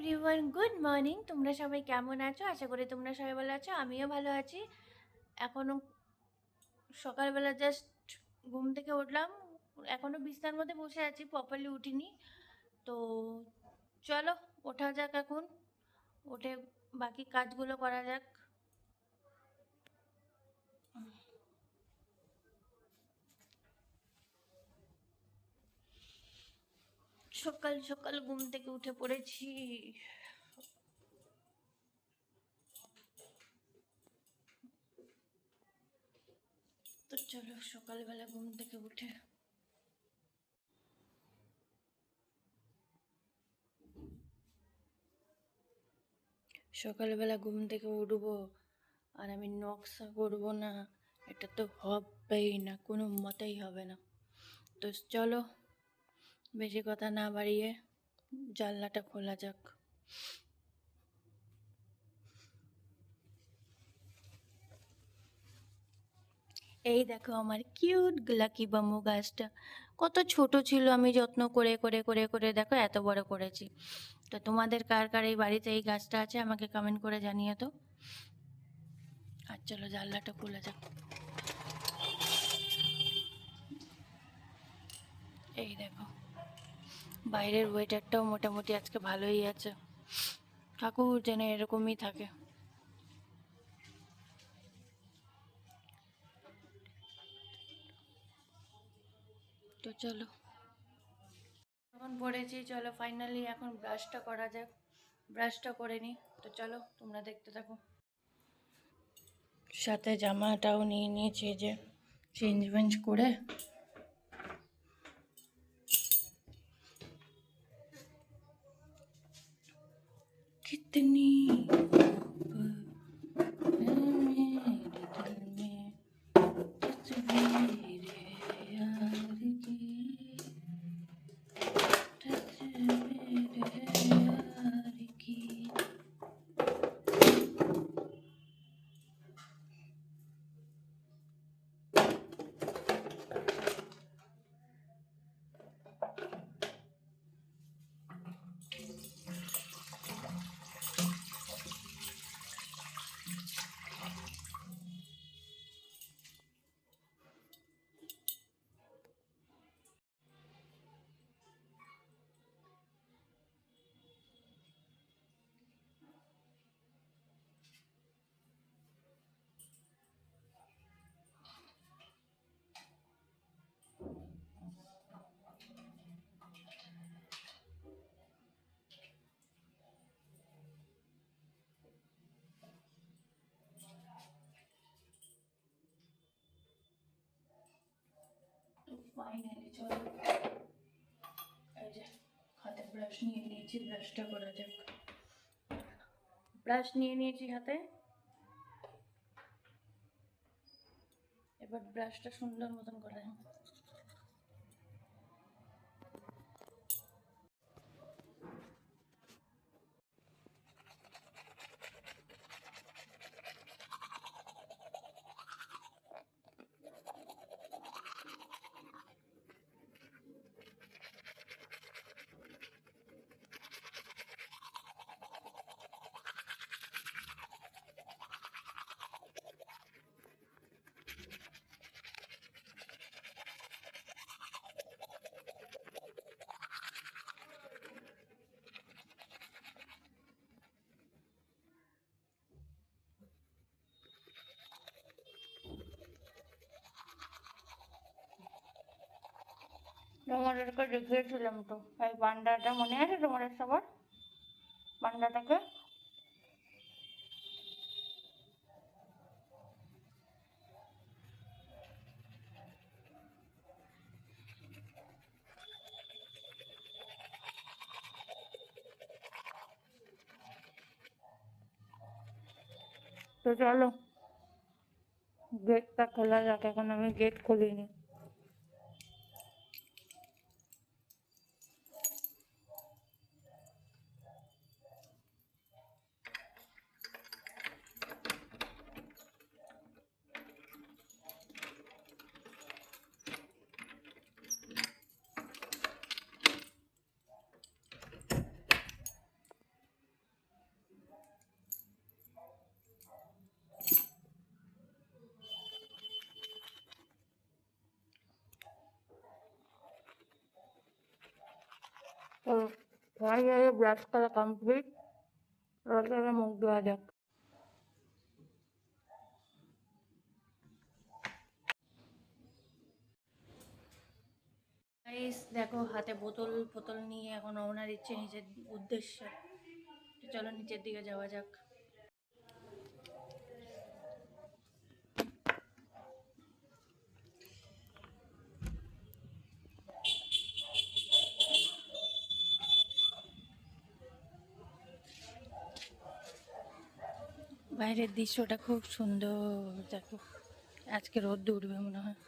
Everyone good morning তোমরা সবাই কেমন আছো? আশা করি তোমরা সবাই ভালো আছো, আমিও ভালো আছি। এখনও সকালবেলা জাস্ট ঘুম থেকে উঠলাম। এখনও বিছনার মধ্যে বসে আছি প্রপারলি উঠিনি। তো চলো, ওঠা যাক এখন। উঠে বাকি কাজগুলো করা যাক। সকাল সকাল ঘুম থেকে উঠে পড়েছি। তো চলো সকালবেলা ঘুম থেকে উঠে। সকালবেলা ঘুম থেকে উঠবো, আর আমি নকশা করব না, এটা তো হবেই না, কোনো মতেই হবে না। তো চলো বেশি কথা না বাড়িয়ে জানলাটা খোলা যাক। এই দেখো আমার কিউট লাকি বাম্বু গাছটা। কত ছোট ছিল, আমি যত্ন করে করে করে করে দেখো এত বড় করেছি। তো তোমাদের কার কার এই বাড়িতে এই গাছটা আছে আমাকে কমেন্ট করে জানিয়ে তো আর চলো জানলাটা খোলা যাক। এই দেখো। বাইরের ওয়েদারটাও মোটামুটি আজকে ভালোই আছে। ঠাকুর যেন এরকমই থাকে। তো চলো। এখন পড়েছি, চলো ফাইনালি এখন ব্রাশটা করা যাক। ব্রাশটা করে নিই তো চলো তোমরা দেখতে থাকো। সাথে জামাটাও নিয়ে নিয়েছি যে চেঞ্জ বেঞ্জ করে। 切ってにー。ফাইনালি চলো এই যে হাতে ব্রাশ নিয়ে নিয়েছি ব্রাশটা করা যাক। ব্রাশ নিয়ে নিয়েছি হাতে। এবার ব্রাশটা সুন্দর মতন করা যাক। তোমাদেরকে দেখিয়েছিলাম তো। এই বান্ডাটা মনে আছে তোমাদের সবার? বান্ডাটাকে তো চলো গেটটা খোলা যাক, এখন আমি গেট খুলিনি। ফাইনালি ব্রাশ করা কমপ্লিট এবার মুখ ধোয়া যাক। দেখো, হাতে বোতল, ফোতল নিয়ে এখন রওনা দিচ্ছে নিজের উদ্দেশ্যে। চলো, নিচের দিকে যাওয়া যাক। বাইরের দৃশ্যটা খুব সুন্দর। দেখো আজকে রোদ উঠবে মনে হয়।